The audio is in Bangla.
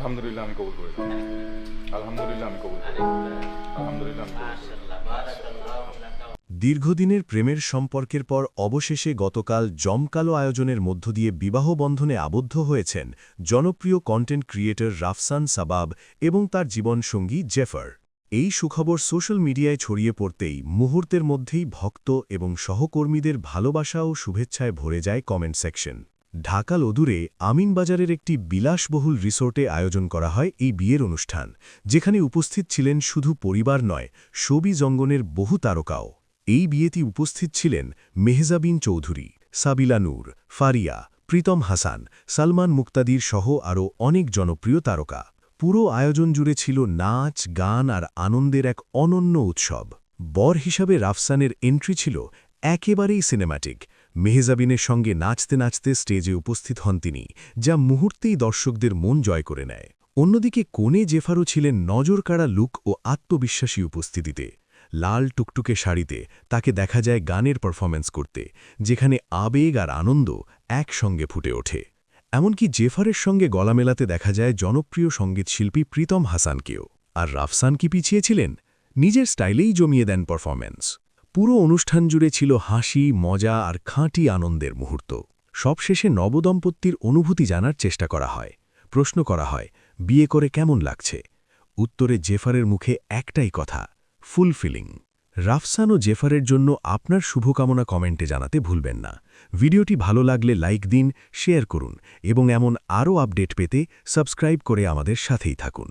আলহামদুলিল্লাহ আমি কবুল করি আলহামদুলিল্লাহ আমি কবুল দীর্ঘদিনের প্রেমের সম্পর্কের পর অবশেষে গতকাল জমকালো আয়োজনের মধ্য দিয়ে বিবাহ বন্ধনে আবদ্ধ হয়েছেন জনপ্রিয় কন্টেন্ট ক্রিয়েটর রাফসান সাবাব এবং তার জীবনসঙ্গী জেফার। এই সুখবর সোশ্যাল মিডিয়ায় ছড়িয়ে পড়তেই মুহূর্তের মধ্যেই ভক্ত এবং সহকর্মীদের ভালোবাসা ও শুভেচ্ছায় ভরে যায় কমেন্ট সেকশন ঢাকা লদুরে আমিনবাজারের একটি বিলাসবহুল রিসোর্টে আয়োজন করা হয় এই বিয়ের অনুষ্ঠান, যেখানে উপস্থিত ছিলেন শুধু পরিবার নয় ছবি জঙ্গনের বহু তারকাও। এই বিয়েতে উপস্থিত ছিলেন মেহজাবিন চৌধুরী, সাবিলা নূর, ফারিয়া, প্রীতম হাসান, সালমান মুক্তাদির সহ আরও অনেক জনপ্রিয় তারকা। পুরো আয়োজন জুড়ে ছিল নাচ, গান আর আনন্দের এক অনন্য উৎসব। বর হিসাবে রাফসানের এন্ট্রি ছিল একেবারেই সিনেম্যাটিক মেহজাবিনের সঙ্গে নাচতে নাচতে স্টেজে উপস্থিত হন তিনি, যা মুহূর্তেই দর্শকদের মন জয় করে নেয়। অন্যদিকে কোণে জেফারও ছিলেন নজরকাড়া লুক ও আত্মবিশ্বাসী উপস্থিতিতে। লাল টুকটুকে শাড়িতে তাকে দেখা যায় গানের পারফরম্যান্স করতে, যেখানে আবেগ আর আনন্দ একসঙ্গে ফুটে ওঠে। এমনকি জেফারের সঙ্গে গলা মেলাতে দেখা যায় জনপ্রিয় সঙ্গীতশিল্পী প্রীতম হাসানকেও। আর রাফসান কি পিছিয়ে ছিলেন? নিজের স্টাইলেই জমিয়ে দেন পারফরম্যান্স। পুরো অনুষ্ঠান জুড়ে ছিল হাসি, মজা আর খাঁটি আনন্দের মুহূর্ত। সবশেষে নবদম্পতির অনুভূতি জানার চেষ্টা করা হয়। প্রশ্ন করা হয়, বিয়ে করে কেমন লাগছে? উত্তরে জেফারের মুখে একটাই কথা ফুলফিলিং রাফসান ও জেফারের জন্য আপনার শুভকামনা কমেন্টে জানাতে ভুলবেন না। ভিডিওটি ভালো লাগলে লাইক দিন, শেয়ার করুন এবং এমন আরও আপডেট পেতে সাবস্ক্রাইব করে আমাদের সাথেই থাকুন।